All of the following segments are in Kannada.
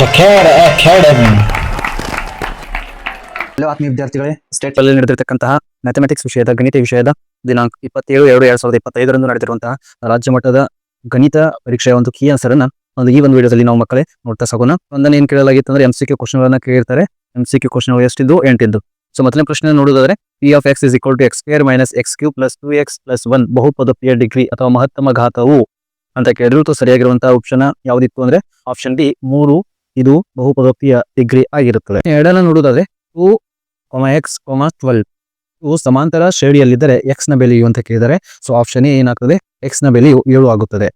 Jakarta ಅಕಾಡೆಮಿ ಹಲೋ ಆತ್ಮೀಯ ವಿದ್ಯಾರ್ಥಿಗಳೇ. ಸ್ಟೇಟ್ ಅಲ್ಲಿ ನಡೆದಿರತಕ್ಕಂತಹ ಮ್ಯಾಥಮೆಟಿಕ್ಸ್ ವಿಷಯದ ಗಣಿತ ವಿಷಯದ ದಿನಾಂಕ ಇಪ್ಪತ್ತೇಳು ಎರಡು ಎರಡ್ ಸಾವಿರದ ಇಪ್ಪತ್ತೈದರಂದು ನಡೆದಿರುವಂತಹ ರಾಜ್ಯ ಮಟ್ಟದ ಗಣಿತ ಪರೀಕ್ಷೆಯ ಒಂದು ಕೀ ಆನ್ಸರ್ ಅನ್ನ ಒಂದು ಈ ಒಂದು ವಿಡಿಯೋದಲ್ಲಿ ನಾವು ಮಕ್ಕಳೇ ನೋಡ್ತಾ ಸಾಗೋಣ. ಒಂದನ್ನ ಏನ್ ಕೇಳಲಾಗಿತ್ತು ಅಂದ್ರೆ ಎಂ ಸಿ ಕ್ಯೂ ಕ್ವಶನ್ ಗಳನ್ನ ಕೇಳಿರ್ತಾರೆ. ಎಂ ಸಿ ಕ್ಯೂ ಕ್ವಶನ್ ಎಷ್ಟಿದ್ದು ಎಂಟಿದ್ದು. ಸೊ ಮೊದಲನೇ ಪ್ರಶ್ನೆ ನೋಡೋದಾದ್ರೆ P of X is equal to X square minus X cube plus two X plus one ಬಹುಪದೋಕ್ತಿಯ degree ಅಥವಾ ಮಹತ್ತಮ ಘಾತವು ಅಂತ ಕೇಳಿದ್ರು. ಸರಿಯಾಗಿರುವಂತಹ ಆಪ್ಷನ್ ಯಾವ್ದಿತ್ತು ಅಂದ್ರೆ ಆಪ್ಷನ್ ಡಿ ಮೂರು ಇದು ಬಹುಪದೋಕ್ತಿಯ ಡಿಗ್ರಿ ಆಗಿರುತ್ತದೆ. ಎರಡನ್ನ ನೋಡುವುದಾದ್ರೆ two comma X comma twelve ಇವು ಸಮಾಂತರ ಶ್ರೇಣಿಯಲ್ಲಿದ್ದರೆ ಎಕ್ಸ್ನ ಬೆಲೆಯು ಅಂತ ಕೇಳಿದರೆ ಸೊ ಆಪ್ಷನ್ ಎ ಏನಾಗ್ತದೆ? ಎಕ್ಸ್ನ ಬೆಲೆಯು ಏಳು ಆಗುತ್ತದೆ.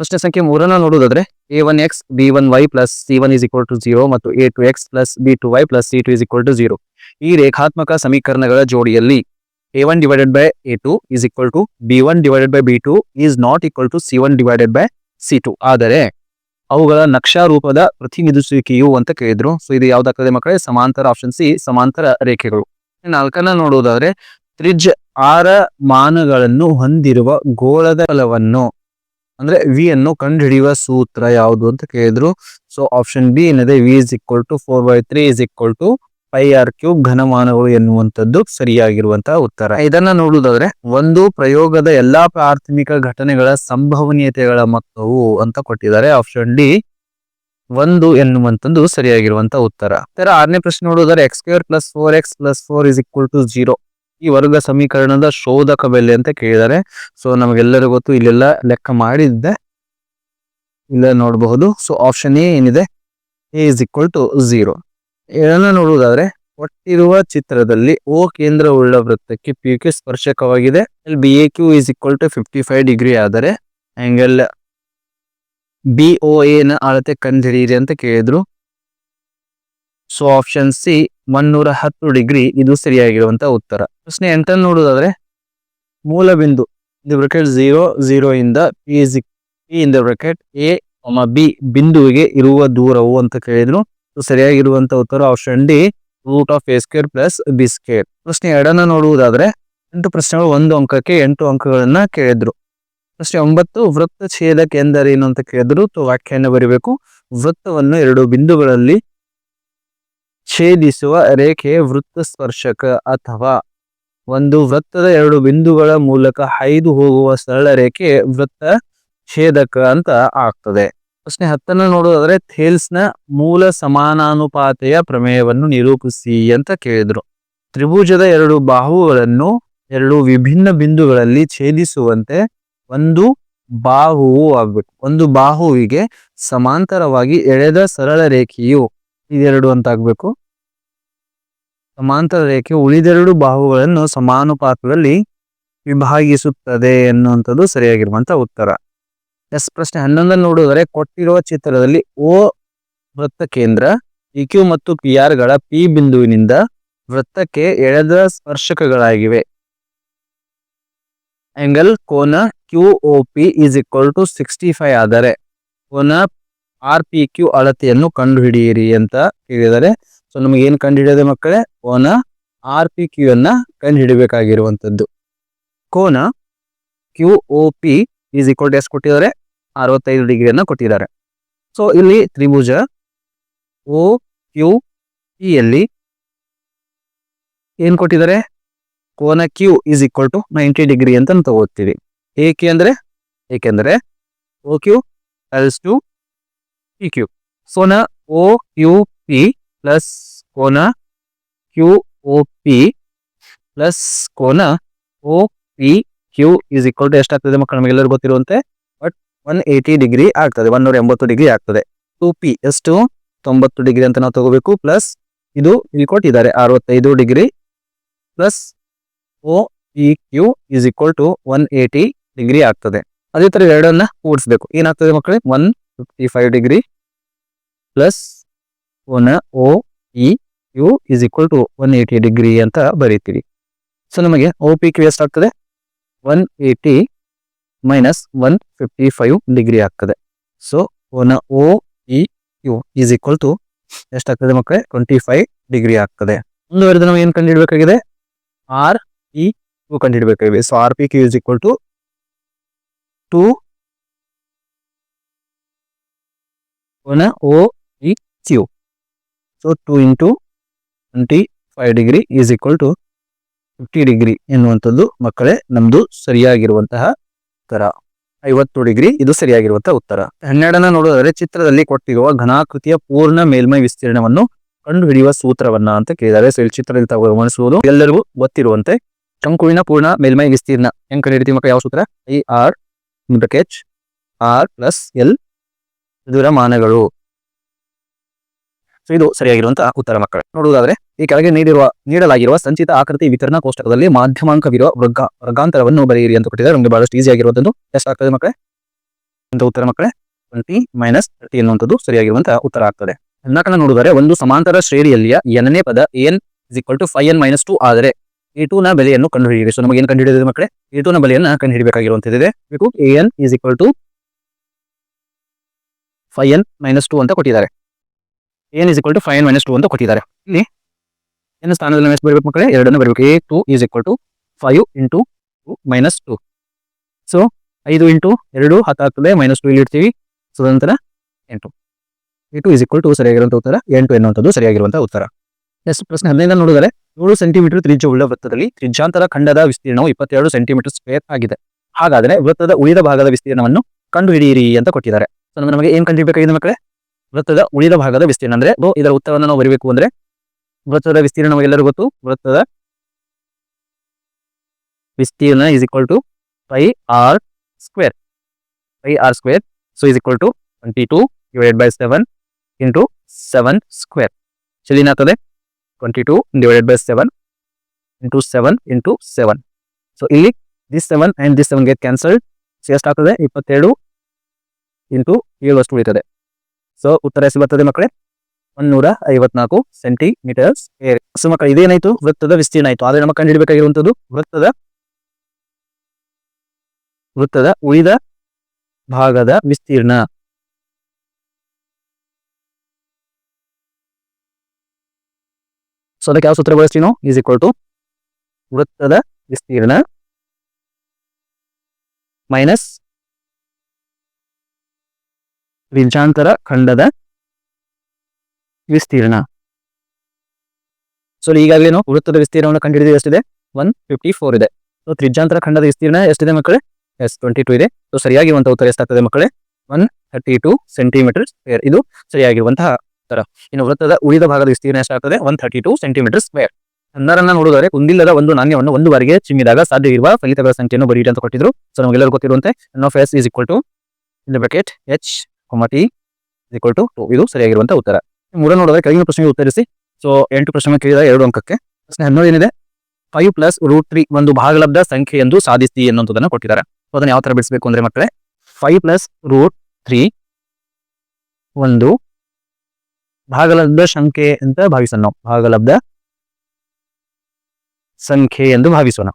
ಪ್ರಶ್ನೆ ಸಂಖ್ಯೆ ಮೂರನ್ನ ನೋಡುವುದಾದ್ರೆ A one X B one Y plus C one is equal to zero ಮತ್ತು A two X plus B two Y plus C two is equal to zero ಈ ರೇಖಾತ್ಮಕ ಸಮೀಕರಣಗಳ ಜೋಡಿಯಲ್ಲಿ A one divided by A two is equal to B one divided by B two is not equal to C one divided by C two ಆದರೆ ಅವುಗಳ ನಕ್ಷಾ ರೂಪದ ಪ್ರತಿನಿಧಿಸುವಿಕೆಯು ಅಂತ ಕೇಳಿದ್ರು. ಸೊ ಇದು ಯಾವ್ದಾಗ್ತದೆ ಮಕ್ಕಳೇ? ಸಮಾಂತರ ಆಪ್ಷನ್ ಸಿ ಸಮಾಂತರ ರೇಖೆಗಳು. ನಾಲ್ಕನ್ನ ನೋಡುವುದಾದ್ರೆ ತ್ರಿಜ್ ಆರ ಮಾನಗಳನ್ನು ಹೊಂದಿರುವ ಗೋಳದ ಫಲವನ್ನು ಅಂದ್ರೆ ವಿ ಅನ್ನು ಕಂಡುಹಿಡಿಯುವ ಸೂತ್ರ ಯಾವುದು ಅಂತ ಕೇಳಿದ್ರು. ಸೊ ಆಪ್ಷನ್ ಬಿ ಏನಿದೆ? V is equal to four by three is equal to pi R cube ಘನಮಾನಗಳು ಎನ್ನುವಂಥದ್ದು ಸರಿಯಾಗಿರುವಂತಹ ಉತ್ತರ. ಇದನ್ನ ನೋಡುವುದಾದ್ರೆ, ಒಂದು ಪ್ರಯೋಗದ ಎಲ್ಲಾ ಪ್ರಾಥಮಿಕ ಘಟನೆಗಳ ಸಂಭವನೀಯತೆಗಳ ಮೊತ್ತವು ಅಂತ ಕೊಟ್ಟಿದ್ದಾರೆ. ಆಪ್ಷನ್ ಡಿ ಒಂದು ಎನ್ನುವಂಥದ್ದು ಸರಿಯಾಗಿರುವಂತಹ ಉತ್ತರ. ಇತರ ಆರನೇ ಪ್ರಶ್ನೆ ನೋಡುವುದಾದ್ರೆ X square plus four X plus four is equal to zero ಈ ವರ್ಗ ಸಮೀಕರಣದ ಶೋಧಕ ಬೆಲೆ ಅಂತ ಕೇಳಿದ್ದಾರೆ. ಸೊ ನಮಗೆಲ್ಲರಿಗೂ ಗೊತ್ತು, ಇಲ್ಲೆಲ್ಲ ಲೆಕ್ಕ ಮಾಡಿದ್ದೆ. ಇಲ್ಲ ನೋಡಬಹುದು. ಸೊ ಆಪ್ಷನ್ ಎ ಏನಿದೆ? A is equal to zero ಏನನ್ನ ನೋಡುವುದಾದ್ರೆ, ಕೊಟ್ಟಿರುವ ಚಿತ್ರದಲ್ಲಿ ಓ ಕೇಂದ್ರವುಳ್ಳ ವೃತ್ತಕ್ಕೆ ಪಿ ಕ್ಯೂ ಸ್ಪರ್ಶಕವಾಗಿದೆ. ಅಲ್ಲಿ B A Q is equal to fifty five degree ಆದರೆ ಆಂಗಲ್ ಬಿ ಒ ನ ಅಳತೆ ಕಂಡುಹಿಡಿಯಿರಿ ಅಂತ ಕೇಳಿದ್ರು. ಸೊ ಆಪ್ಷನ್ ಸಿ ಮುನ್ನೂರ ಹತ್ತು ಡಿಗ್ರಿ ಇದು ಸರಿಯಾಗಿರುವಂತ ಉತ್ತರ. ಪ್ರಶ್ನೆ ಎಂತ ನೋಡುವುದಾದ್ರೆ ಮೂಲ ಬಿಂದು ಇದು ಬ್ರಕೆಟ್ ಝೀರೋ ಝೀರೋ ಇಂದ ಪಿ ಇಸ್ ಪಿ ಇಂದ ಬ್ರಕೆಟ್ ಎ ಬಿ ಬಿಂದುವಿಗೆ ಇರುವ ದೂರವು ಅಂತ ಕೇಳಿದ್ರು. ಸರಿಯಾಗಿರುವಂತ ಉತ್ತರ option D root of A square plus B square ಪ್ರಶ್ನೆ ಎರಡನ್ನ ನೋಡುವುದಾದ್ರೆ, ಎಂಟು ಪ್ರಶ್ನೆಗಳು ಒಂದು ಅಂಕಕ್ಕೆ ಎಂಟು ಅಂಕಗಳನ್ನ ಕೇಳಿದ್ರು. ಪ್ರಶ್ನೆ ಒಂಬತ್ತು, ವೃತ್ತ ಛೇದಕ ಎಂದರೇನು ಅಂತ ಕೇಳಿದ್ರು ವ್ಯಾಖ್ಯಾನ ಬರೀಬೇಕು. ವೃತ್ತವನ್ನು ಎರಡು ಬಿಂದುಗಳಲ್ಲಿ ಛೇದಿಸುವ ರೇಖೆ ವೃತ್ತ ಸ್ಪರ್ಶಕ ಅಥವಾ ಒಂದು ವೃತ್ತದ ಎರಡು ಬಿಂದುಗಳ ಮೂಲಕ ಹೈದು ಹೋಗುವ ಸರಳ ರೇಖೆ ವೃತ್ತ ಛೇದಕ ಅಂತ ಆಗ್ತದೆ. ಪ್ರಶ್ನೆ ಹತ್ತನ್ನ ನೋಡೋದಾದ್ರೆ ಥೇಲ್ಸ್ನ ಮೂಲ ಸಮಾನಾನುಪಾತೆಯ ಪ್ರಮೇಯವನ್ನು ನಿರೂಪಿಸಿ ಅಂತ ಕೇಳಿದ್ರು. ತ್ರಿಭುಜದ ಎರಡು ಬಾಹುಗಳನ್ನು ಎರಡು ವಿಭಿನ್ನ ಬಿಂದುಗಳಲ್ಲಿ ಛೇದಿಸುವಂತೆ ಒಂದು ಬಾಹುವು ಆಗ್ಬೇಕು. ಒಂದು ಬಾಹುವಿಗೆ ಸಮಾಂತರವಾಗಿ ಎಳೆದ ಸರಳ ರೇಖೆಯು ಇದೆರಡು ಅಂತ ಆಗ್ಬೇಕು. ಸಮಾಂತರ ರೇಖೆ ಉಳಿದೆರಡು ಬಾಹುಗಳನ್ನು ಸಮಾನುಪಾತದಲ್ಲಿ ವಿಭಾಗಿಸುತ್ತದೆ ಎನ್ನುವಂಥದ್ದು ಸರಿಯಾಗಿರುವಂತ ಉತ್ತರ. ಎಸ್ ಪ್ರಶ್ನೆ ಹನ್ನೊಂದನ್ನು ನೋಡಿದರೆ ಕೊಟ್ಟಿರುವ ಚಿತ್ರದಲ್ಲಿ ಓ ವೃತ್ತ ಕೇಂದ್ರ ಪಿ ಕ್ಯೂ ಮತ್ತು ಪಿ ಆರ್ಗಳ ಪಿ ಬಿಂದುವಿನಿಂದ ವೃತ್ತಕ್ಕೆ ಎಳೆದ ಸ್ಪರ್ಶಕಗಳಾಗಿವೆ. ಆಂಗಲ್ ಕೋನ Q O P is equal to sixty five ಆದರೆ ಕೋನ ಆರ್ ಪಿ ಕ್ಯೂ ಅಳತೆಯನ್ನು ಕಂಡುಹಿಡಿಯಿರಿ ಅಂತ ಹೇಳಿದರೆ ಸೊ ನಮಗೆ ಏನು ಕಂಡುಹಿಡಿಯೋದೆ ಮಕ್ಕಳೇ, ಕೋನ ಆರ್ ಪಿ ಕ್ಯೂ ಅನ್ನ ಕಂಡುಹಿಡಬೇಕಾಗಿರುವಂಥದ್ದು. ಕೋನ Q O P is equal to ಎಷ್ಟು ಕೊಟ್ಟಿದ್ದಾರೆ, ಅರವತ್ತೈದು ಡಿಗ್ರಿಯನ್ನು ಕೊಟ್ಟಿದ್ದಾರೆ. ಸೊ ಇಲ್ಲಿ ತ್ರಿಭುಜ ಒ ಕ್ಯೂ ಇಯಲ್ಲಿ ಏನು ಏನ್ ಕೊಟ್ಟಿದ್ದಾರೆ? ಕೋನ Q is equal to ninety degree ಅಂತ ತಗೋತೀವಿ. ಏಕೆ ಅಂದರೆ ಏಕೆಂದರೆ O Q else to P Q Sona O Q P plus ಕೋನ ಕ್ಯೂ ಒ ಪಿ ಪ್ಲಸ್ ಕೋನ O P Q is equal to ಎಷ್ಟಾಗ್ತದೆ ಮಕ್ಕಳು? ನಮಗೆಲ್ಲರೂ ಗೊತ್ತಿರುವಂತೆ ಬಟ್ ಒನ್ ಏಯ್ಟಿ ಡಿಗ್ರಿ ಆಗ್ತದೆ ಒನ್ನೂರ ಎಂಬತ್ತು ಡಿಗ್ರಿ ಆಗ್ತದೆ. ಟು ಪಿ ಎಷ್ಟು? ತೊಂಬತ್ತು ಡಿಗ್ರಿ ಅಂತ ನಾವು ತಗೋಬೇಕು ಪ್ಲಸ್ ಇದು ಇಲ್ಲಿ ಕೊಟ್ಟಿದ್ದಾರೆ, ಅರವತ್ತೈದು degree plus O P Q is equal to one eighty degree ಆಗ್ತದೆ. ಅದೇ ಥರ ಎರಡನ್ನ ಕೂಡಿಸ್ಬೇಕು. ಏನಾಗ್ತದೆ ಮಕ್ಕಳೇ? One fifty five degree plus one O E U is equal to one eighty degree ಅಂತ ಬರೀತೀವಿ. ಸೊ ನಮಗೆ ಓ ಪಿ ಕ್ಯೂ ಎಷ್ಟಾಗ್ತದೆ? One eighty minus one fifty five degree ಆಗ್ತದೆ. So one O E U is equal to ಎಷ್ಟಾಗ್ತದೆ ಮಕ್ಕಳೇ ಟ್ವೆಂಟಿ ಫೈವ್ ಡಿಗ್ರಿ ಆಗ್ತದೆ. ಮುಂದುವರೆದು ನಾವು ಏನು ಕಂಡುಹಿಡಬೇಕಾಗಿದೆ? R E Q ಕಂಡುಹಿಡಬೇಕಾಗಿದೆ. So R P Q is equal to two one O E Q so two into twenty five degree is equal to fifty degree ಎನ್ನುವಂಥದ್ದು ಮಕ್ಕಳೇ ನಮ್ದು ಸರಿಯಾಗಿರುವಂತಹ ಉತ್ತರ. ಐವತ್ತು ಡಿಗ್ರಿ ಇದು ಸರಿಯಾಗಿರುವಂತಹ ಉತ್ತರ. ಹನ್ನೆರಡನ್ನ ನೋಡೋದಾದ್ರೆ ಚಿತ್ರದಲ್ಲಿ ಕೊಟ್ಟಿರುವ ಘನಾಕೃತಿಯ ಪೂರ್ಣ ಮೇಲ್ಮೈ ವಿಸ್ತೀರ್ಣವನ್ನು ಕಂಡುಹಿಡಿಯುವ ಸೂತ್ರವನ್ನ ಅಂತ ಕೇಳಿದ್ದಾರೆ. ಸೊ ಇಲ್ಲಿ ಚಿತ್ರದಲ್ಲಿ ತಾವು ಗಮನಿಸುವುದು ಎಲ್ಲರಿಗೂ ಗೊತ್ತಿರುವಂತೆ ಶಂಕುವಿನ ಪೂರ್ಣ ಮೇಲ್ಮೈ ವಿಸ್ತೀರ್ಣ ಹೆಂಗ್ ಕಂಡುಹಿಡಿತೀವಿ ಮಕ್ಕಳು? ಯಾವ ಸೂತ್ರ? I R H R plus L ಇದರ ಮಾನಗಳು. ಸೊ ಇದು ಸರಿಯಾಗಿರುವಂತಹ ಉತ್ತರ ಮಕ್ಕಳು. ನೋಡುವುದಾದ್ರೆ, ಈ ಕೆಳಗೆ ನೀಡಿರುವ, ನೀಡಲಾಗಿರುವ ಸಂಚಿತ ಆಕೃತಿ ವಿತರಣಾ ಕೋಷ್ಟಕದಲ್ಲಿ ಮಾಧ್ಯಮಾಂಕವಿರುವ ವರ್ಗ, ವರ್ಗಾಂತರವನ್ನು ಬರೆಯಿರಿ ಅಂತ ಕೊಟ್ಟಿದ್ದಾರೆ. ನಮಗೆ ಬಹಳಷ್ಟು ಈಸಿ ಆಗಿರುವಂತದ್ದು. ಎಷ್ಟಾಗ್ತದೆ ಮಕ್ಕಳೇ? ಅಂತ ಉತ್ತರ ಮಕ್ಕಳೇ. ಟ್ವೆಂಟಿ ಮೈನಸ್ ತರ್ಟಿ ಎನ್ನುವಂಥದ್ದು ಸರಿಯಾಗಿರುವಂತಹ ಉತ್ತರ ಆಗ್ತದೆ. ಹದಿನಾಲ್ಕನ ನೋಡಿದರೆ ಒಂದು ಸಮಾಂತರ ಶ್ರೇಣಿಯಲ್ಲಿಯ ಎನ್ನೇ ಪದ N is equal to five N minus two ಆದರೆ ಎ ಟು ನ ಬೆಲೆಯನ್ನು ಕಂಡುಹಿಡಿಯಿರಿ. ಸೊ ನಮಗೆ ಏನು ಕಂಡುಹಿಡಿದಿದೆ ಮಕ್ಕಳೇ? ಎ ಟು ನ ಬೆಲೆಯನ್ನು ಕಂಡುಹಿಡಿಯಬೇಕಾಗಿರುವಂತದ್ದಿದೆ ಬೇಕು A N is equal to five N minus two ಅಂತ ಕೊಟ್ಟಿದ್ದಾರೆ. N is equal to five minus two ಅಂತ ಕೊಟ್ಟಿದ್ದಾರೆ. ಇಲ್ಲಿ ಏನು ಸ್ಥಾನದಲ್ಲಿ ಎಷ್ಟು ಬರಬೇಕು ಮಕ್ಕಳೇ, ಎರಡನ್ನು ಬರಬೇಕು. A two is equal to five into two minus two so ಐದು ಇಂಟು ಎರಡು ಹತ್ತಾಗ್ತದೆ ಮೈನಸ್ ಟು ಇಲ್ಲಿ ಇಡ್ತೀವಿ. ಸೊ ನಂತರ ಎಂಟು. A two is equal to ಸರಿಯಾಗಿರುವಂಥ ಉತ್ತರ, ಎಂಟು ಎನ್ನುವಂಥದ್ದು ಸರಿಯಾಗಿರುವಂಥ ಉತ್ತರ. ನೆಕ್ಸ್ಟ್ ಪ್ರಶ್ನೆ ಹದಿನೈದು ನೋಡಿದರೆ, ಏಳು ಸೆಂಟಿಮೀಟರ್ ತ್ರಿಜ್ಯ ಉಳ್ಳ ವೃತ್ತದಲ್ಲಿ ತ್ರಿಜ್ಯಾಂತರ ಖಂಡದ ವಿಸ್ತೀರ್ಣವು ಇಪ್ಪತ್ತೆರಡು ಸೆಂಟಿಮೀಟರ್ ಸ್ಕ್ವೇರ್ ಆಗಿದೆ. ಹಾಗಾದರೆ ವೃತ್ತದ ಉಳಿದ ಭಾಗದ ವಿಸ್ತೀರ್ಣವನ್ನು ಕಂಡುಹಿಡಿಯಿರಿ ಅಂತ ಕೊಟ್ಟಿದ್ದಾರೆ. ಸೊ ನಮಗೆ ಏನು ಕಂಡುಹಿಡಬೇಕಾಗಿದೆ ಮಕ್ಕಳೇ? ವೃತ್ತದ ಉಳಿದ ಭಾಗದ ವಿಸ್ತೀರ್ಣ ಅಂದ್ರೆ ಇದರ ಉತ್ತರವನ್ನು ನಾವು ಬರೀಬೇಕು ಅಂದ್ರೆ ವೃತ್ತದ ವಿಸ್ತೀರ್ಣ ನಮಗೆಲ್ಲರೂ ಗೊತ್ತು? ವೃತ್ತದ ವಿಸ್ತೀರ್ಣ is equal to pi R square pi R square so is equal to twenty two divided by seven into seven square so ಏನಾಗ್ತದೆ twenty two divided by seven into seven into seven so ಇಲ್ಲಿ this seven and this seven get cancelled so ಎಷ್ಟಾಗ್ತದೆ ಇಪ್ಪತ್ತೆರಡು ಇಂಟು ಏಳು ಅಷ್ಟು ಉಳಿತದೆ. ಸೊ ಉತ್ತರ ಎಷ್ಟು ಬರ್ತದೆ ಮಕ್ಕಳೇ? ಒಂದೂರ ಐವತ್ನಾಲ್ಕು ಸೆಂಟಿಮೀಟರ್ ಏರ್. ಸೊ ಮಕ್ಕಳು, ಇದೇನಾಯ್ತು? ವೃತ್ತದ ವಿಸ್ತೀರ್ಣ ಆಯ್ತು. ಆದ್ರೆ ನಮ್ಮ ಕಂಡುಹಿಡಬೇಕಾಗಿರುವಂತದ್ದು ವೃತ್ತದ ವೃತ್ತದ ಉಳಿದ ಭಾಗದ ವಿಸ್ತೀರ್ಣ. ಸೊ ಅದಕ್ಕೆ ಯಾವ ಸೂತ್ರ ಬಳಸ್ತೀವಿ ನಾವು? ಈಸ್ ಈಕ್ವಲ್ ಟು ವೃತ್ತದ ವಿಸ್ತೀರ್ಣ ಮೈನಸ್ ತ್ರಿಜ್ಯಾಂತರ ಖಂಡದ ವಿಸ್ತೀರ್ಣ. ಸೊ ಈಗಾಗಲೇ ನಾವು ವೃತ್ತದ ವಿಸ್ತೀರ್ಣವನ್ನು ಕಂಡುಹಿಡಿದು ಎಷ್ಟಿದೆ? ಒನ್ ಫಿಫ್ಟಿ ಫೋರ್ ಇದೆ. ಸೊ ತ್ರಿಜ್ಯಾಂತರ ಖಂಡದ ವಿಸ್ತೀರ್ಣ ಎಷ್ಟಿದೆ ಮಕ್ಕಳೇ? ಎಸ್ ಟ್ವೆಂಟಿ ಟು ಇದೆ. ಸೊ ಸರಿಯಾಗಿರುವಂತಹ ಉತ್ತರ ಎಷ್ಟಾಗ್ತದೆ ಮಕ್ಕಳೇ? One thirty two centimetre square ಇದು ಸರಿಯಾಗಿರುವಂತಹ ಉತ್ತರ. ಇನ್ನು ವೃತ್ತದ ಉಳಿದ ಭಾಗದ ವಿಸ್ತೀರ್ಣ ಎಷ್ಟಾಗ್ತದೆ? One thirty two centimetre square ಹನ್ನರನ್ನ ನೋಡಿದರೆ ಕುಂದಿಲ್ಲದ ಒಂದು ನಾಣ್ಯವನ್ನು ಒಂದು ಬಾರಿಗೆ ಚಿಮ್ಮಿದಾಗ ಸಾಧ್ಯವಿರುವ ಫಲಿತಗಳ ಸಂಖ್ಯೆಯನ್ನು ಬರೀರಿ ಅಂತ ಕೊಟ್ಟಿದ್ರು. ಸೊ ನಮಗೆಲ್ಲರೂ ಗೊತ್ತಿರುವಂತೆ N of S is equal to in the bracket H T equal to two ಇದು ಸರಿಯಾಗಿರುವಂತಹ ಉತ್ತರ. ಮೂರ ನೋಡಿದ್ರೆ ಕೆಳಗಿನ ಪ್ರಶ್ನೆಗೆ ಉತ್ತರಿಸಿ. ಸೊ ಎಂಟು ಪ್ರಶ್ನೆ ಕೇಳಿದ ಎರಡು ಅಂಕಕ್ಕೆ. ಪ್ರಶ್ನೆ ಹನ್ನೊಂದು ಏನಿದೆ? ಫೈವ್ ಪ್ಲಸ್ ರೂಟ್ ತ್ರೀ ಒಂದು ಭಾಗಲಬ್ಧ ಸಂಖ್ಯೆ ಎಂದು ಸಾಧಿಸಿ ಎನ್ನುವಂಥದ್ದನ್ನು ಕೊಟ್ಟಿದ್ದಾರೆ. ಸೊ ಅದನ್ನ ಯಾವ ತರ ಬಿಡಿಸಬೇಕು ಅಂದ್ರೆ ಮಕ್ಕಳೇ ಫೈವ್ ಪ್ಲಸ್ ರೂಟ್ ತ್ರೀ ಒಂದು ಭಾಗಲಬ್ಧ ಸಂಖ್ಯೆ ಅಂತ ಭಾವಿಸೋಣ ಭಾಗಲಬ್ಧ ಸಂಖ್ಯೆ ಎಂದು ಭಾವಿಸೋಣ.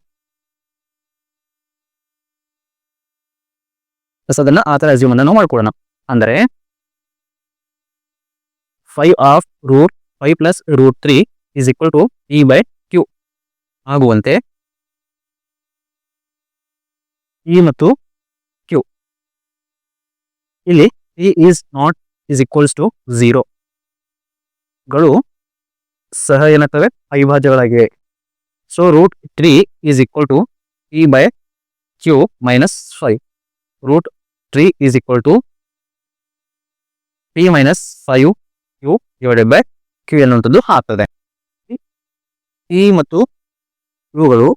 ಅದನ್ನ ಆ ಥರ ಅಸ್ಯೂಮ್ ಅನ್ನ ನಾವು ಮಾಡ್ಕೊಳ್ಳೋಣ ಅಂದರೆ five of root five plus root three is equal to E by Q ಆಗುವಂತೆ ಇ ಮತ್ತು ಕ್ಯೂ ಇಲ್ಲಿ E is not is equals to ಝೀರೋಗಳು ಸಹ ಏನಾಗ್ತವೆ ಅವಿಭಾಜ್ಯಗಳಾಗಿವೆ. So root three is equal to E by Q minus five root three is equal to P minus five Q divided by Q ಎನ್ನುವಂಥದ್ದು ಆಗ್ತದೆ. ಪಿ ಮತ್ತು ಇವುಗಳು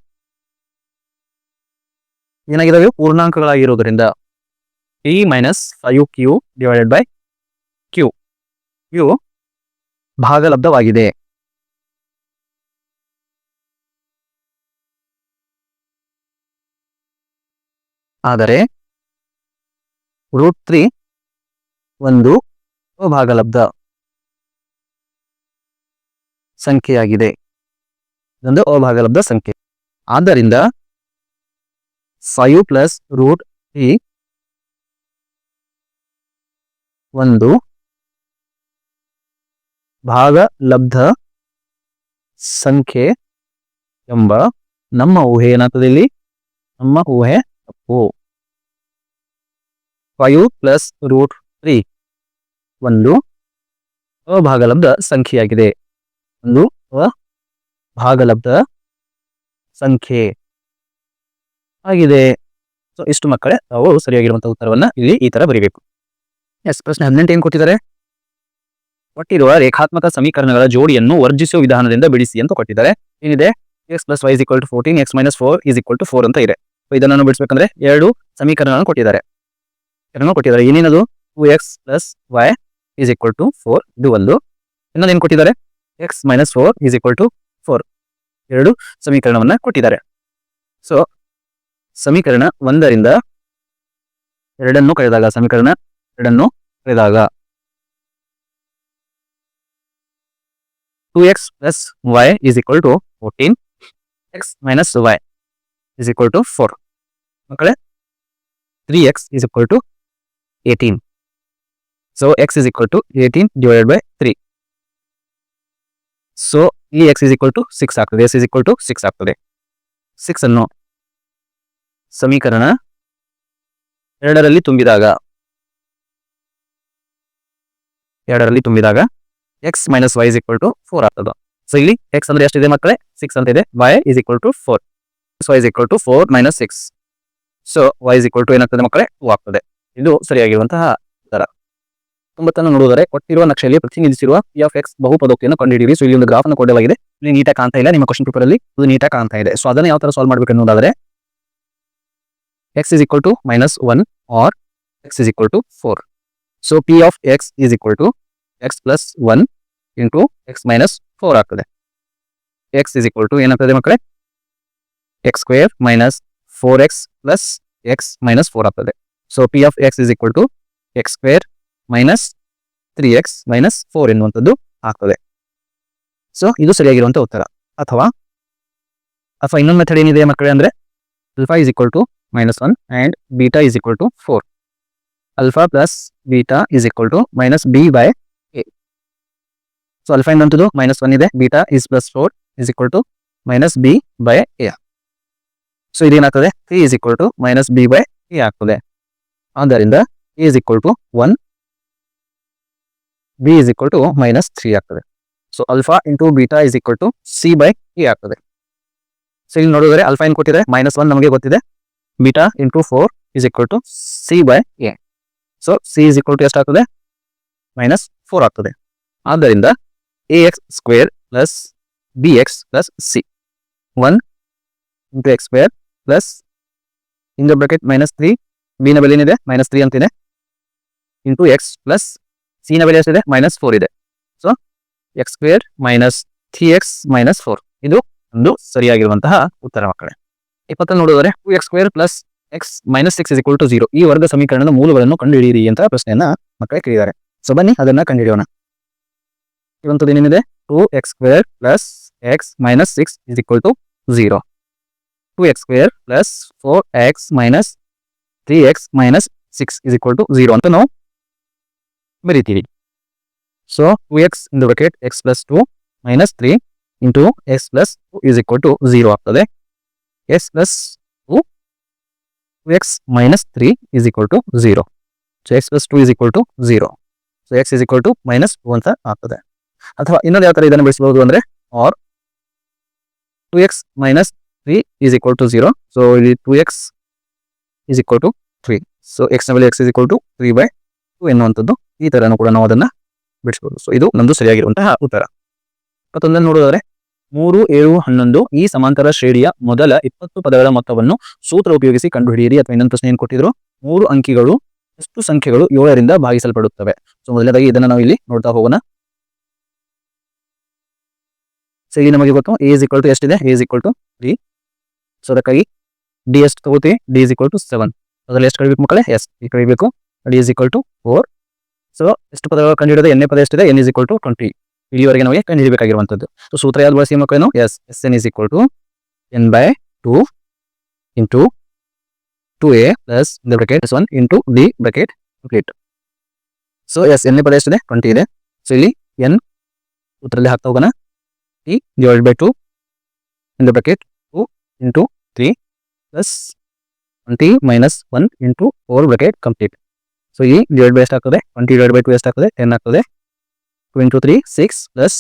ಏನಾಗಿದ್ದಾವೆ ಪೂರ್ಣಾಂಕಗಳಾಗಿರುವುದರಿಂದ P minus five Q divided by Q Q ಭಾಗಲಬ್ಧವಾಗಿದೆ. ಆದರೆ ರೂಟ್ ತ್ರೀ ಒಂದು ಅಭಾಗಲಬ್ಧ ಸಂಖ್ಯೆಯಾಗಿದೆ. ಇದೊಂದು ಅಭಾಗಲಬ್ಧ ಸಂಖ್ಯೆ. ಆದ್ದರಿಂದ ಫೈವ್ ಪ್ಲಸ್ ರೂಟ್ ತ್ರೀ ಒಂದು ಭಾಗಲಬ್ಧ ಸಂಖ್ಯೆ ಎಂಬ ನಮ್ಮ ಊಹೆ ಏನಾಗ್ತದೆ ಇಲ್ಲಿ? ನಮ್ಮ ಊಹೆ ತಪ್ಪು. ಫೈವ್ ಪ್ಲಸ್ ರೂಟ್ ತ್ರೀ ಒಂದು ಅಭಾಗಲಬ್ಧ ಸಂಖ್ಯೆಯಾಗಿದೆ. ಒಂದು ಭಾಗಲಬ್ಧ ಸಂಖ್ಯೆ ಆಗಿದೆ. ಸೊ ಇಷ್ಟು ಮಕ್ಕಳೇ, ನಾವು ಸರಿಯಾಗಿರುವಂತಹ ಉತ್ತರವನ್ನ ಇಲ್ಲಿ ಈ ತರ ಬರೀಬೇಕು. ಎಸ್ ಪ್ರಶ್ನೆ ಹದಿನೆಂಟು ಏನು ಕೊಟ್ಟಿದ್ದಾರೆ? ಕೊಟ್ಟಿರುವ ರೇಖಾತ್ಮಕ ಸಮೀಕರಣಗಳ ಜೋಡಿಯನ್ನು ವರ್ಜಿಸುವ ವಿಧಾನದಿಂದ ಬಿಡಿಸಿ ಅಂತ ಕೊಟ್ಟಿದ್ದಾರೆ. ಏನಿದೆ? X plus Y equal to fourteen X minus four is equal to four ಅಂತ ಇದೆ. ಸೊ ಇದನ್ನು ಬಿಡಿಸಬೇಕಂದ್ರೆ ಎರಡು ಸಮೀಕರಣಗಳನ್ನು ಕೊಟ್ಟಿದ್ದಾರೆ. ಕೊಟ್ಟಿದ್ದಾರೆ. ಏನೇನದು? Two X plus Y is equal to four ಇದು ಒಂದು. ಇನ್ನೊಂದು ಏನು ಕೊಟ್ಟಿದ್ದಾರೆ? X minus four is equal to four ಎರಡು ಸಮೀಕರಣವನ್ನ ಕೊಟ್ಟಿದ್ದಾರೆ. ಸೊ ಸಮೀಕರಣ ಒಂದರಿಂದ ಎರಡನ್ನು ಕಳೆದಾಗ, ಸಮೀಕರಣ ಎರಡನ್ನು ಕಳೆದಾಗ two X plus Y is equal to fourteen X minus Y is equal to four ಮಕ್ಕಳೇ three X is equal to eighteen so X is equal to eighteen divided by three so ಈ X is equal to six ಆಗ್ತದೆ. S is equal to six ಆಗ್ತದೆ. ಸಿಕ್ಸ್ ಅನ್ನು ಸಮೀಕರಣ ಎರಡರಲ್ಲಿ ತುಂಬಿದಾಗ ಎರಡರಲ್ಲಿ ತುಂಬಿದಾಗ X minus Y is equal to four ಆಗ್ತದೆ. ಸೊ ಇಲ್ಲಿ ಎಕ್ಸ್ ಅಂದ್ರೆ ಎಷ್ಟಿದೆ ಮಕ್ಕಳೇ? ಸಿಕ್ಸ್ ಅಂತ ಇದೆ. Y is equal to four Y is equal to four minus six so Y is equal to ಏನಾಗ್ತದೆ ಮಕ್ಕಳೇ? ಟೂ ಆಗ್ತದೆ. ಇದು ಸರಿಯಾಗಿರುವಂತಹ ತೊಂಬತ್ತನ್ನು ನೋಡುವುದರೆ ಕೊಟ್ಟಿರುವ ನಕ್ಷೆಯಲ್ಲಿ ಪ್ರತಿನಿಧಿಸಿರುವ ಪಿ ಆಫ್ ಎಕ್ಸ್ ಬಹುಪದೋಕ್ತಿಯನ್ನು ಕಂಡುಹಿಡಿಯಿರಿ. ಸೊ ಇಲ್ಲಿ ಒಂದು ಗ್ರಾಫ್ ಅನ್ನು ಕೊಡಲಾಗಿದೆ. ಇಲ್ಲಿ ನೀಟಾಗಿ ಕಾಣ್ತಾ ಇಲ್ಲ. ನಿಮ್ಮ ಕ್ವಶನ್ ಪೇಪರ್ ಅಲ್ಲಿ ಇದು ನೀಟಾಗಿ ಕಾಣ್ತಾ ಇದೆ. ಸೊ ಅದನ್ನು ಯಾವ ತರ ಸಾಲ್ವ್ ಮಾಡಬೇಕು ಎನ್ನುವುದಾದರೆ X is equal to minus one or X is equal to four so P of X is equal to X plus one into X minus four ಆಗ್ತದೆ. ಎಕ್ಸ್ ಇಸ್ ಈಕ್ವಲ್ ಟು ಏನಾಗ್ತದೆ ಮಕ್ಕಳೇ? X square minus four X plus X minus four ಆಗ್ತದೆ. So P of X is equal to X square minus three X minus four ಎನ್ನುವಂಥದ್ದು ಆಗ್ತದೆ. ಸೊ ಇದು ಸರಿಯಾಗಿರುವಂಥ ಉತ್ತರ. ಅಥವಾ ಅಥವಾ ಇನ್ನೊಂದು ಮೆಥಡ್ ಏನಿದೆ ಮಕ್ಕಳೇ ಅಂದರೆ alpha is equal to minus one and beta is equal to four alpha plus beta is equal to minus B by A so alpha ಎನ್ನುವಂಥದ್ದು ಮೈನಸ್ ಒನ್ ಇದೆ. Beta is plus four is equal to minus B by A so ಇದೇನಾಗ್ತದೆ? C is equal to minus B by A ಆಗ್ತದೆ. ಆದ್ದರಿಂದ A is equal to one B is equal to minus three ಆಗ್ತದೆ. So alpha into beta is equal to C by E ಆಗ್ತದೆ. ಸೊ ಇಲ್ಲಿ ನೋಡಿದ್ರೆ ಅಲ್ಫಾ ಏನು ಕೊಟ್ಟಿದೆ? ಮೈನಸ್ ಒನ್ ನಮಗೆ ಗೊತ್ತಿದೆ. Beta into four is equal to C by A so C is equal to ಎಷ್ಟಾಗ್ತದೆ? ಮೈನಸ್ ಫೋರ್ ಆಗ್ತದೆ. ಆದ್ದರಿಂದ A X square plus B X plus C one into X square plus in bracket minus three ಬಿನ ಬೆಲೆ ಏನಿದೆ ಮೈನಸ್ ತ್ರೀ ಅಂತಿದೆ. ಇಂಟು ಎಕ್ಸ್ ಪ್ಲಸ್ ಸಿನ ಬೆಲೆ ಎಷ್ಟಿದೆ ಮೈನಸ್ ಫೋರ್ ಇದೆ. So X square minus three X minus four ಇದು ಒಂದು ಸರಿಯಾಗಿರುವಂತಹ ಉತ್ತರ ಮಕ್ಕಳೇ. ಇಪ್ಪತ್ತನ್ನು ನೋಡಿದರೆ two X square plus X minus six is equal to zero ಈ ವರ್ಗ ಸಮೀಕರಣದ ಮೂಲಗಳನ್ನು ಕಂಡುಹಿಡಿಯಿರಿ ಅಂತ ಪ್ರಶ್ನೆಯನ್ನ ಮಕ್ಕಳೇ ಕೇಳಿದ್ದಾರೆ. ಸೊ ಬನ್ನಿ ಅದನ್ನ ಕಂಡುಹಿಡಿಯೋಣ. ಇವಂಥದ್ದು ಏನೇನಿದೆ? Two X square plus X minus six is equal to zero two X square plus four X minus three X minus six is equal to zero ಅಂತ ನಾವು ಬರಿತೀವಿ. So two X in the bracket X plus two minus three into X plus two is equal to zero ಆಗ್ತದೆ X plus two X minus three is equal to zero so X plus two is equal to zero so X is equal to minus two ಅಂತ ಆಗ್ತದೆ. ಅಥವಾ ಇನ್ನೊಂದು ಯಾವ ಥರ ಇದನ್ನು ಬಿಡಿಸಬಹುದು ಅಂದರೆ or two X minus three is equal to zero so ಇಲ್ಲಿ two X is equal to three so ಎಕ್ಸ್ನ X is equal to three by two ಎನ್ನುವಂಥದ್ದು ಈ ತರನು ಕೂಡ ನಾವು ಅದನ್ನ ಬಿಡಿಸ್ಬೋದು. ಸೊ ಇದು ನಮ್ದು ಸರಿಯಾಗಿರುವಂತಹ ಉತ್ತರ. ಮತ್ತೊಂದನ್ನು ನೋಡೋದಾದ್ರೆ ಮೂರು, ಏಳು, ಹನ್ನೊಂದು ಈ ಸಮಾಂತರ ಶ್ರೇಣಿಯ ಮೊದಲ ಇಪ್ಪತ್ತು ಪದಗಳ ಮೊತ್ತವನ್ನು ಸೂತ್ರ ಉಪಯೋಗಿಸಿ ಕಂಡುಹಿಡಿಯಿರಿ ಅಥವಾ ಇನ್ನೊಂದು ಪ್ರಶ್ನೆ ಏನು ಕೊಟ್ಟಿದ್ರು? ಮೂರು ಅಂಕಿಗಳು, ಎಷ್ಟು ಸಂಖ್ಯೆಗಳು ಏಳರಿಂದ ಭಾಗಿಸಲ್ಪಡುತ್ತವೆ? ಸೊ ಮೊದಲನೇದಾಗಿ ಇದನ್ನ ನಾವು ಇಲ್ಲಿ ನೋಡ್ತಾ ಹೋಗೋಣ. ಸೊ ನಮಗೆ ಗೊತ್ತು ಎ ಇಸ್ ಈಕ್ವಲ್ ಟು ಎಷ್ಟಿದೆ? A is equal to three so ಅದಕ್ಕಾಗಿ ಡಿ ಎಷ್ಟು ತಗೋತೀವಿ? D is equal to seven ಅದರಲ್ಲಿ ಎಷ್ಟು ಕಳಿಬೇಕು ಮಕ್ಕಳೇ? ಎಸ್ ಈ ಕಳಿಬೇಕು d is equal to four so ಎಷ್ಟು ಪದಗಳು ಕಂಡುಹಿಡಿದ ಎನ್ನೇ ಪದ ಎಷ್ಟಿದೆ? N is equal to twenty ಇಲ್ಲಿವರೆಗೆ ನಮಗೆ ಕಂಡುಹಿಡಬೇಕಾಗಿರುವಂಥದ್ದು ಸೊ ಸೂತ್ರ ಯಾವ್ದು ಬಳಸಿ ಮಕ್ಕಳೇನು? Yes S n is equal to n by two into two a plus the bracket s one into d bracket complete so yes ಎನ್ನೇ ಪದ ಎಷ್ಟಿದೆ? ಟ್ವೆಂಟಿ ಇದೆ. ಸೊ ಇಲ್ಲಿ ಎನ್ ಉತ್ತರಲ್ಲಿ ಹಾಕ್ತಾ ಹೋಗೋಣ. T divide by two in the bracket two into three plus twenty minus one into four bracket complete so ಈ ಡಿವೈಡ್ ಬೈ ಎಷ್ಟಾಗ್ತದೆ ಟ್ವೆಂಟಿ ಡಿವೈಡ್ ಬೈ ಟು ಎಷ್ಟಾಗ್ತದೆ ಟೆನ್ ಆಗ್ತದೆ. Two into three six plus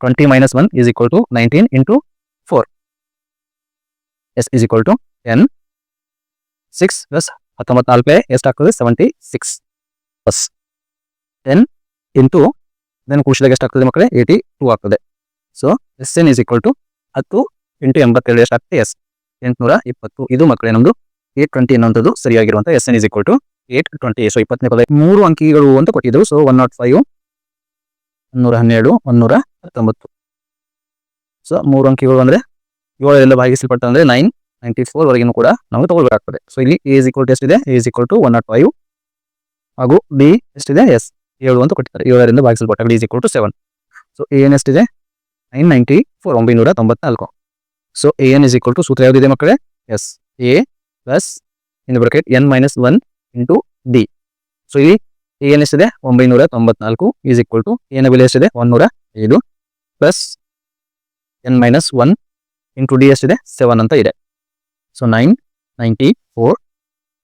twenty minus one is equal to nineteen into four S is equal to ten six plus ಹತ್ತೊಂಬತ್ತು ನಾಲ್ಕು ಎಷ್ಟಾಗ್ತದೆ seventy six plus ten into then ಕೂಡಿಸಿದಾಗ ಎಷ್ಟಾಗ್ತದೆ ಮಕ್ಕಳೇ? ಏಯ್ಟಿ ಟೂ ಆಗ್ತದೆ. So S n is equal to ಹತ್ತು ಇಂಟು ಎಂಬತ್ತೆರಡು ಎಷ್ಟಾಗ್ತದೆ ಎಸ್ ಎಂಟುನೂರ ಇಪ್ಪತ್ತು. ಇದು ಮಕ್ಕಳೇ ನಮ್ದು ಏಟ್ ಟ್ವೆಂಟಿ ಅನ್ನುವಂಥದ್ದು ಸರಿಯಾಗಿರುವಂಥ S N is equal to eight twenty so ಇಪ್ಪತ್ತನೇ ಪದ ಮೂರು ಅಂಕಿಗಳು ಅಂತ ಕೊಟ್ಟಿದ್ರು ಸೊ ಒನ್ ನಾಟ್ ಫೈವ್ ಒನ್ನೂರ ಹನ್ನೆರಡು ಒನ್ನೂರ ಹತ್ತೊಂಬತ್ತು. ಸೊ ಮೂರು ಅಂಕಿಗಳು ಅಂದ್ರೆ ಏಳರಿಂದ ಭಾಗಿಸಲ್ಪಟ್ಟ ಅಂದ್ರೆ ನೈನ್ ನೈಂಟಿ ಫೋರ್ ವರೆಗೂ ಕೂಡ ನಾವು ತಗೊಳ್ಬೇಕಾಗ್ತದೆ. ಸೊ ಇಲ್ಲಿ ಎ ಇಸ್ ಈಕ್ವಲ್ ಟು ಎಷ್ಟಿದೆ? A is equal to one nought five ಹಾಗೂ ಬಿ ಎಷ್ಟಿದೆ? ಎಸ್ ಏಳು ಅಂತ ಕೊಟ್ಟಿದ್ದಾರೆ. ಏಳರಿಂದ ಭಾಗಿಸಲ್ಪಟ್ಟ d is equal to seven so a n ಎಷ್ಟಿದೆ? ನೈನ್ ನೈಂಟಿ ಫೋರ್ ಒಂಬೈನೂರ ತೊಂಬತ್ನಾಲ್ಕು so a n is equal to ಸೂತ್ರ ಯಾವುದಿದೆ ಮಕ್ಕಳೇ? Yes a plus in bracket n minus one into d so ಇಲ್ಲಿ ಎಷ್ಟಿದೆ? ಒಂಬೈನೂರ ತೊಂಬತ್ನಾಲ್ಕು ಈಸ್ ಈಕ್ವಲ್ ಟು ಏನ ಬೆಲೆ ಎಷ್ಟಿದೆ? ಒಂದೂರ ಐದು plus n minus one into d ಎಷ್ಟಿದೆ? ಸೆವೆನ್ ಅಂತ ಇದೆ. ಸೊ ನೈನ್ ನೈಂಟಿ ಫೋರ್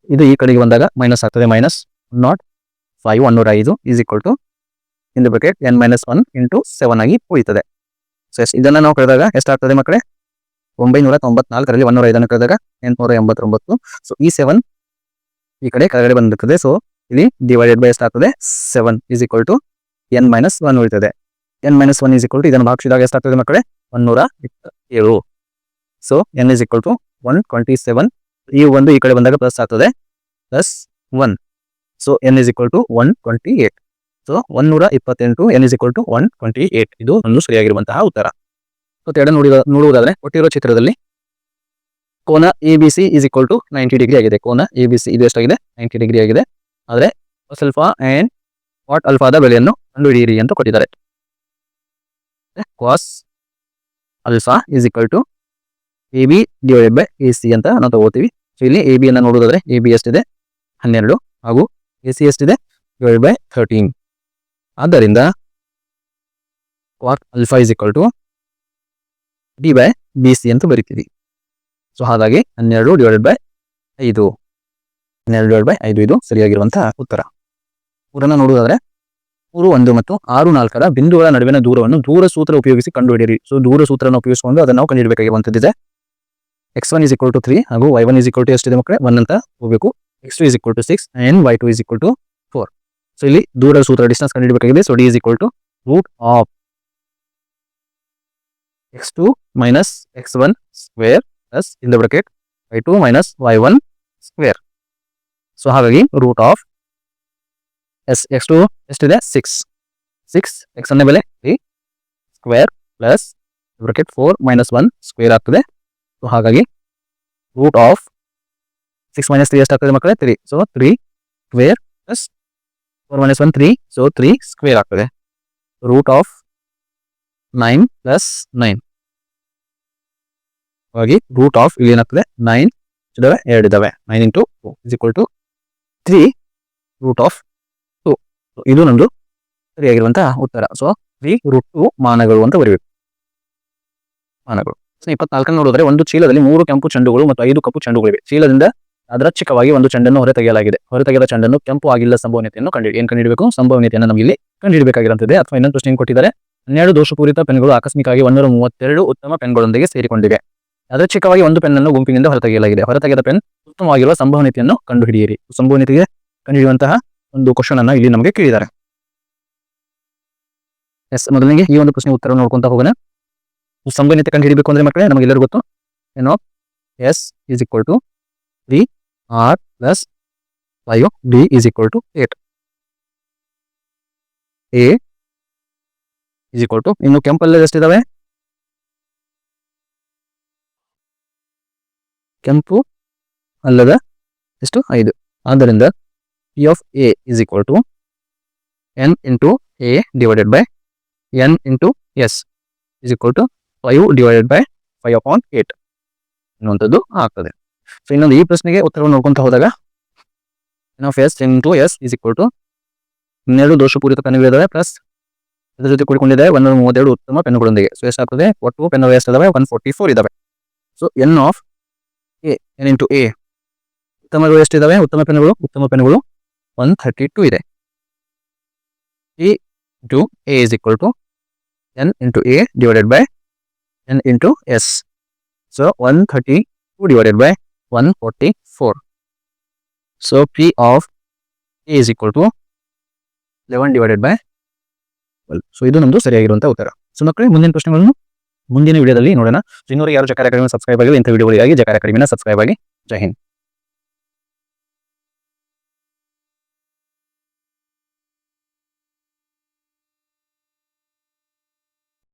ಇದು ಈ ಕಡೆಗೆ ಬಂದಾಗ ಮೈನಸ್ ಆಗ್ತದೆ ಮೈನಸ್ ನಾಟ್ ಫೈವ್ ಒನ್ನೂರ ಐದು is equal to in bracket n minus one into seven ಆಗಿ ಉಳಿತದೆ. ಸೊ ಎಸ್ ಇದನ್ನು ನಾವು ಕಳೆದಾಗ ಎಷ್ಟಾಗ್ತದೆ ಮಕ್ಕಳೇ? ಒಂಬೈನೂರ ತೊಂಬತ್ನಾಲ್ಕರಲ್ಲಿ ಒನ್ನೂರ ಐದನ್ನು ಕಳೆದಾಗ ಎಂಟುನೂರ ಎಂಬತ್ತೊಂಬತ್ತು ಸೊ ಈ ಸೆವೆನ್ ಈ ಕಡೆ ಕೆಳಗಡೆ ಬಂದಿರ್ತದೆ. ಸೊ ಇಲ್ಲಿ ಡಿವೈಡೆಡ್ ಬೈ ಎಷ್ಟಾಗ್ತದೆ seven is equal to n minus one ಉಳಿತದೆ. N minus one is equal to ಇದನ್ನು ಭಾಗಿಸಿದಾಗ ಎಷ್ಟಾಗ್ತದೆ ಮಕ್ಕಳೇ? ಒನ್ನೂರ ಇಪ್ಪತ್ತೇಳು. So n is equal to one twenty seven ಈ ಒಂದು ಈ ಕಡೆ ಬಂದಾಗ ಪ್ಲಸ್ ಆಗ್ತದೆ? Plus one so n is equal to one twenty eight so ಒನ್ನೂರ ಇಪ್ಪತ್ತೆಂಟು n is equal to one twenty eight ಇದು ಒಂದು ಸರಿಯಾಗಿರುವಂತಹ ಉತ್ತರ. ಸೊ ತೆರಡು ನೋಡಿದ ನೋಡುವುದಾದ್ರೆ ಕೊಟ್ಟಿರೋ ಚಿತ್ರದಲ್ಲಿ ಕೋನ A B C is equal to ninety degree ಆಗಿದೆ. ಕೋನ ಎ ಬಿ ಸಿ ಇದು ಎಷ್ಟಾಗಿದೆ? ನೈಂಟಿ ಡಿಗ್ರಿ ಆಗಿದೆ. ಆದರೆ ಅಲ್ಫಾ ಆ್ಯಂಡ್ ವಾಟ್ ಅಲ್ಫಾದ ಬೆಲೆಯನ್ನು ಕಂಡುಹಿಡಿಯಿರಿ ಅಂತ ಕೊಟ್ಟಿದ್ದಾರೆ. Cos alpha is equal to A B divided by A C ಅಂತ ನಾವು ತಗೋತೀವಿ. ಸೊ ಇಲ್ಲಿ ಎ ಬಿ ಅನ್ನು ಎ ಬಿ ಎಷ್ಟಿದೆ? ಹನ್ನೆರಡು. ಹಾಗೂ ಎ ಸಿ ಎಷ್ಟಿದೆ? ಡಿವೈಡ್ ಬೈ ಥರ್ಟೀನ್ ಆದ್ದರಿಂದ what alpha is equal to D by B C ಅಂತ ಬರೀತೀವಿ. ಸೊ ಹಾಗಾಗಿ ಹನ್ನೆರಡು ಡಿವೈಡೆಡ್ ಬೈ ಐದು. ಹನ್ನೆರಡು ಡಿವೈಡ್ ಬೈ ಐದು, ಇದು ಸರಿಯಾಗಿರುವಂತಹ ಉತ್ತರ. ಮೂರನ್ನು ನೋಡುವುದಾದ್ರೆ, ಮೂರು, ಒಂದು ಮತ್ತು ಆರು ನಾಲ್ಕರ ಬಿಂದುಗಳ ನಡುವಿನ ದೂರವನ್ನು ದೂರ ಸೂತ್ರ ಉಪಯೋಗಿಸಿ ಕಂಡುಹಿಡಿಯಿರಿ. ಸೊ ದೂರ ಸೂತ್ರನ ಉಪಯೋಗಿಸಿಕೊಂಡು ಅದನ್ನು ನಾವು ಕಂಡುಹಿಡಬೇಕಾಗಿರುವಂಥದ್ದಿದೆ x one is equal to three ಹಾಗೂ y one is equal to ಎಷ್ಟಿದೆ ಮಕ್ಕಳೇ? ಒನ್ ಅಂತ ಹೋಗಬೇಕು. X two is equal to six and y two is equal to four so ಇಲ್ಲಿ ದೂರ ಸೂತ್ರ distance ಕಂಡುಹಿಡಬೇಕಾಗಿದೆ. So d is equal to root of x two minus x one square plus in the bracket y two minus y one square so ಹಾಗಾಗಿ root of s x two ಎಷ್ಟಿದೆ ಸಿಕ್ಸ್ ಸಿಕ್ಸ್ ಎಕ್ಸ್ ಅನ್ನ ಬೆಲೆ three square plus bracket four minus one square ಆಗ್ತದೆ. ಸೊ ಹಾಗಾಗಿ root of six minus three ಎಷ್ಟಾಗ್ತದೆ ಮಕ್ಕಳೇ? Three so three square plus four minus one three so three square ಆಗ್ತದೆ. Root of nine plus nine ಹಾಗಾಗಿ ರೂಟ್ ಆಫ್ ಇಲ್ಲಿ ಏನಾಗ್ತದೆ? ನೈನ್ ಇದಾವೆ, ಎರಡು ಇದಾವೆ. Nine into is equal to three root of two ಇದು ನಮ್ದು ಸರಿಯಾಗಿರುವಂತಹ ಉತ್ತರ. ಸೊ ತ್ರೀ ರೂಟ್ ಟು ಮಾನಗಳು ಅಂತ ಬರೀಬೇಕು. ಮಾನಗಳು. ಸೊ ಇಪ್ಪತ್ನಾಲ್ಕನ್ನು ನೋಡಿದ್ರೆ ಒಂದು ಚೀಲದಲ್ಲಿ ಮೂರು ಕೆಂಪು ಚೆಂಡುಗಳು ಮತ್ತು ಐದು ಕಪ್ಪು ಚೆಂಡುಗಳಿವೆ. ಚೀಲದಿಂದ ಅದರಚ್ಛಿಕವಾಗಿ ಒಂದು ಚೆಂಡನ್ನು ಹೊರತೆಗೆಯಲಾಗಿದೆ ಹೊರತೆಗೆದ ಚೆಂಡನ್ನು ಕೆಂಪು ಆಗಿಲ್ಲ ಸಂಭವನೀಯತೆಯನ್ನು ಕಂಡು, ಏನು ಕಂಡುಹಿಡಬೇಕು ಸಂಭವನೀಯತೆಯನ್ನು ನಮಗೆ ಇಲ್ಲಿ ಕಂಡುಹಿಡಬೇಕಾಗಿರುತ್ತದೆ ಅಥವಾ ಇನ್ನೊಂದು ಪ್ರಶ್ನೆ ಕೊಟ್ಟಿದ್ದಾರೆ. ಹನ್ನೆರಡು ದೋಷಪೂರಿತ ಪೆನ್ಗಳು ಆಕಸ್ಮಿಕವಾಗಿ ಒಂದೂರ ಮೂವತ್ತೆರಡು ಉತ್ತಮ ಪೆನ್ಗಳೊಂದಿಗೆ ಸೇರಿಕೊಂಡಿವೆ. ಯಾದೃಚ್ಛಿಕವಾಗಿ ಒಂದು ಪೆನ್ ಅನ್ನು ಗುಂಪಿನಿಂದ ಹೊರತೆಗೆಯಲಾಗಿದೆ. ಹೊರತೆಗೆದ ಪೆನ್ ಉತ್ತಮವಾಗಿರುವ ಸಂಭವನೀಯತೆಯನ್ನು ಕಂಡುಹಿಡಿಯಿರಿ. ಸಂಭವನೀಯತೆಗೆ ಕಂಡುಹಿಡಿಯುವಂತಹ ಒಂದು ಕ್ವಶನ್ ಅನ್ನು ಇಲ್ಲಿ ನಮಗೆ ಕೇಳಿದ್ದಾರೆ. ಎಸ್ ಮೊದಲಿಗೆ ಈ ಒಂದು ಪ್ರಶ್ನೆ ಉತ್ತರ ನೋಡ್ಕೊಂತ ಹೋಗೋಣ. ಸಂಭವನೀಯತೆ ಕಂಡುಹಿಡಿಯಬೇಕು ಅಂದ್ರೆ ಮಕ್ಕಳೇ ಎಲ್ಲರಿಗೂ ಗೊತ್ತು. ಏನೋ S is equal to three R plus five D is equal to eight A equal to ಇನ್ನು ಕೆಂಪಲ್ಲಿ ಎಷ್ಟಿದಾವೆ ಕೆಂಪು ಅಲ್ಲದ ಎಷ್ಟು? ಐದು. ಆದ್ದರಿಂದ P of A is equal to n into A divided by n into S is equal to five divided by five upon eight ಅನ್ನುವಂಥದ್ದು ಆಗ್ತದೆ. ಸೊ ಇನ್ನೊಂದು ಈ ಪ್ರಶ್ನೆಗೆ ಉತ್ತರವನ್ನು ನೋಡ್ಕೊಂತ ಹೋದಾಗ n of S n into S is equal to ಹನ್ನೆರಡು ದೋಷಪೂರಿತ ಪೆನ್ಗಳಿದ್ದಾವೆ ಪ್ಲಸ್ ಇದರ ಜೊತೆ ಕೂಡಿಕೊಂಡಿದೆ ಒಂದೂರ ಮೂವತ್ತೆರಡು ಉತ್ತಮ ಪೆನ್ಗಳೊಂದಿಗೆ ಸೊ ಎಷ್ಟಾಗ್ತದೆ? ಒಟ್ಟು ಪೆನ್ ಎಷ್ಟಿದಾವೆ? ಒನ್ ಫೋರ್ಟಿ ಫೋರ್ ಇದಾವೆ. So n of A n into A ಉತ್ತಮಗಳು ಎಷ್ಟಿದ್ದಾವೆ ಉತ್ತಮ ಪೆನ್ಗಳು ಉತ್ತಮ ಪೆನ್ಗಳು ಒನ್ ಥರ್ಟಿ ಟೂ ಇದೆ. E into A is equal to n into A divided by n into S so one thirty two divided by one forty four so P of A is equal to eleven divided by so ಇದು ನಮ್ದು ಸರಿಯಾಗಿರುವಂಥ ಉತ್ತರ. ಸೊ ಮಕ್ಕಳೇ, ಮುಂದಿನ ಪ್ರಶ್ನೆಗಳನ್ನು ಮುಂದಿನ ವಿಡಿಯೋದಲ್ಲಿ ನೋಡೋಣ. ಇನ್ನೂರು ಯಾರು ಜಕಾರ ಅಕಾಡೆಮಿ ಸಬ್ಸ್ಕ್ರೈಬ್ ಆಗಿದೆ ಇಂಥ ವಿಡಿಯೋಗಳಿಗಾಗಿ ಜಕಾರ ಅಕಾಡೆಮಿನ ಸಬ್ಸ್ಕ್ರೈಬ್ ಆಗಿ. ಜೈ ಹಿಂದ್.